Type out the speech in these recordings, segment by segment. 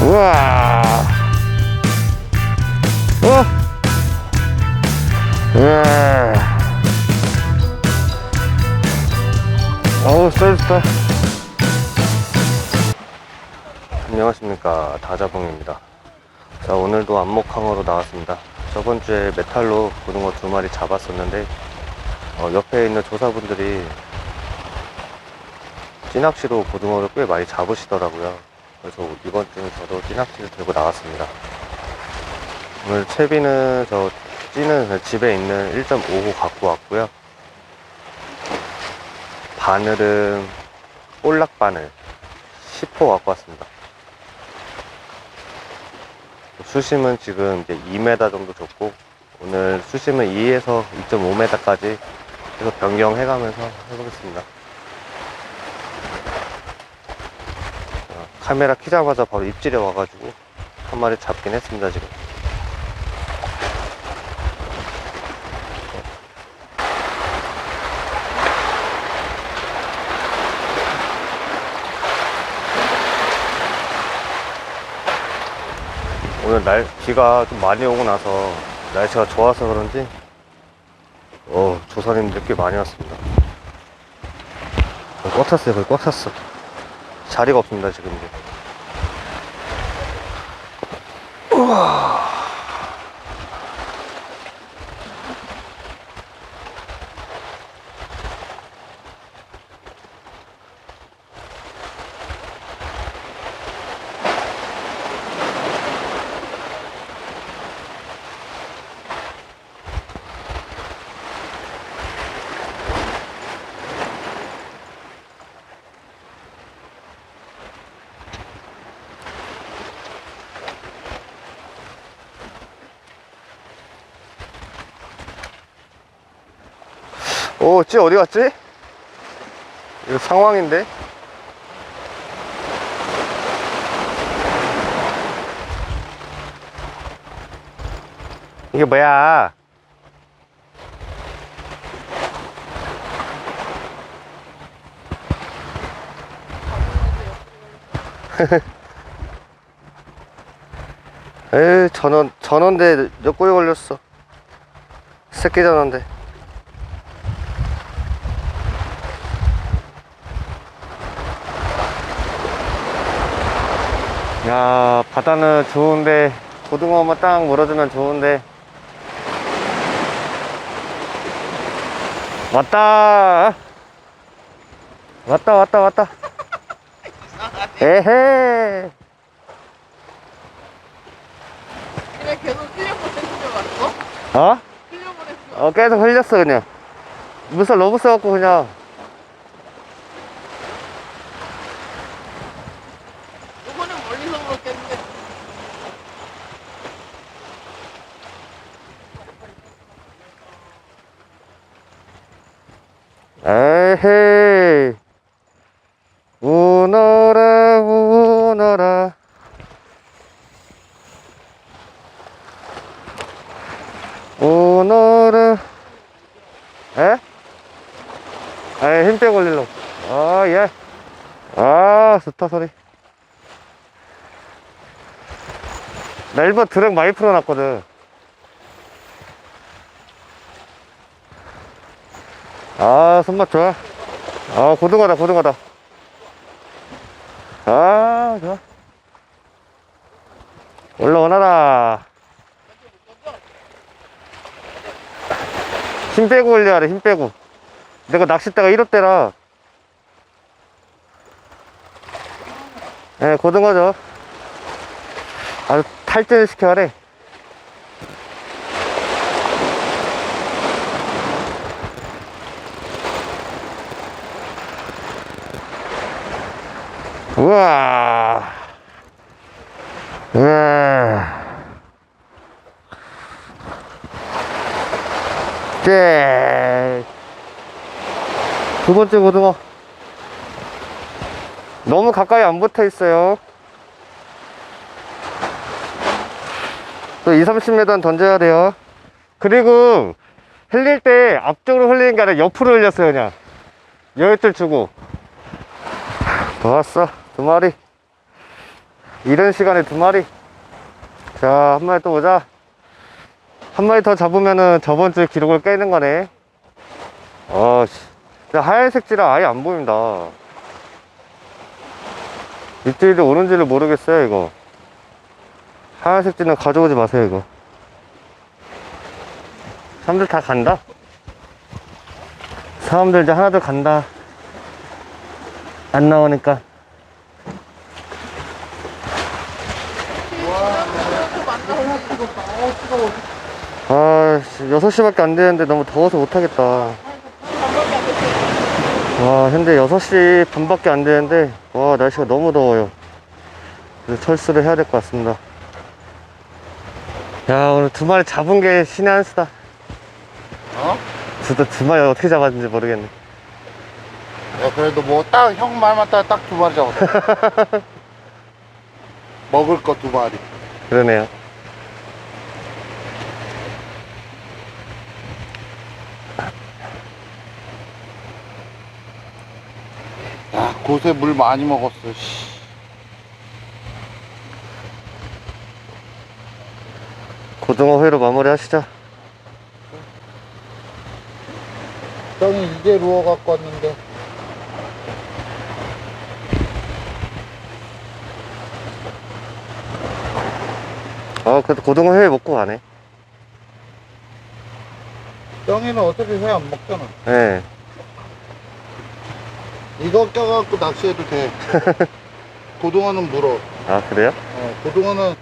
우와. 어? 우와. 어우, 쎄좋다. 안녕하십니까. 다자봉입니다. 자, 오늘도 안목항으로 나왔습니다. 저번 주에 메탈로 고등어 두 마리 잡았었는데, 어, 옆에 있는 조사분들이 찌낚시로 고등어를 꽤 많이 잡으시더라고요. 그래서 이번 주는 저도 찌낚시를 들고 나왔습니다. 오늘 채비는 저 찌는 집에 있는 1.5호 갖고 왔고요. 바늘은 볼락 바늘 10호 갖고 왔습니다. 수심은 지금 이제 2m 정도 줬고 오늘 수심은 2에서 2.5m까지 계속 변경해가면서 해보겠습니다. 카메라 키자마자 바로 입질에 와가지고 한 마리 잡긴 했습니다 지금. 오늘 날 비가 좀 많이 오고 나서 날씨가 좋아서 그런지 어 조사님들 꽤 많이 왔습니다. 거의 꽉 찼어요 거의 꽉 찼어. 자리가 없습니다 지금. 우와. 오, 찌 어디 갔지? 이거 상황인데? 이게 뭐야? 에이, 전원, 전원대 옆구리 걸렸어. 새끼 전원대. 야 바다는 좋은데 고등어만 딱 물어주면 좋은데 왔다 왔다 왔다 왔다 에헤 그냥 계속 흘려보내는 줄 알았어? 어? 흘려보냈어. 어 계속 흘렸어 그냥 물살 너무 써갖고 그냥 이거는 그렇겠는데. 에헤이. 우너라 우너라. 우너라. 에? 아이 힘 빼고 올리려고 아 예. 아 좋다 소리 나 일본 드랙 많이 풀어놨거든. 아 손맛 좋아? 아 고등어다 고등어다. 아 좋아. 올라오너라. 힘 빼고 올려야 돼 힘 빼고. 내가 낚싯대가 1호대라. 예 고등어죠. 아주 탈진을 시켜야 돼 우와. 우와. 네. 두 번째 고등어. 너무 가까이 안 붙어 있어요. 또 2, 30m는 던져야 돼요. 그리고 흘릴 때 앞쪽으로 흘리는 게 아니라 옆으로 흘렸어요, 그냥. 여유줄 주고. 좋았어 두 마리 이른 시간에 두 마리. 자, 한 마리 또 보자. 한 마리 더 잡으면은 저번 주 기록을 깨는 거네. 아, 씨. 하얀색지라 아예 안 보인다. 입질이 오는지를 모르겠어요, 이거. 하얀색지는 가져오지 마세요, 이거. 사람들 다 간다. 사람들 이제 하나둘 간다. 안 나오니까. 아, 6시밖에 안 되는데 너무 더워서 못하겠다. 와, 현재 6시 반밖에 안 되는데, 와, 날씨가 너무 더워요. 그래서 철수를 해야 될 것 같습니다. 야, 오늘 두 마리 잡은 게 신의 한 수다. 어? 두, 두 마리 어떻게 잡았는지 모르겠네. 야, 그래도 뭐 딱 형 말만 따라 딱 두 마리 잡았어. 먹을 거 두 마리. 그러네요. 야, 곳에 물 많이 먹었어. 씨. 고등어 회로 마무리 하시죠. 형이 이제 루어 갖고 왔는데. 아, 그래도 고등어 회 먹고 가네. 형이는 어차피 회 안 먹잖아. 예. 이거 껴갖고 낚시해도 돼. 고등어는 물어. 아, 그래요? 어, 고등어는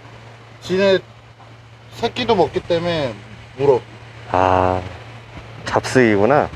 지네 새끼도 먹기 때문에 물어. 아, 잡스이구나.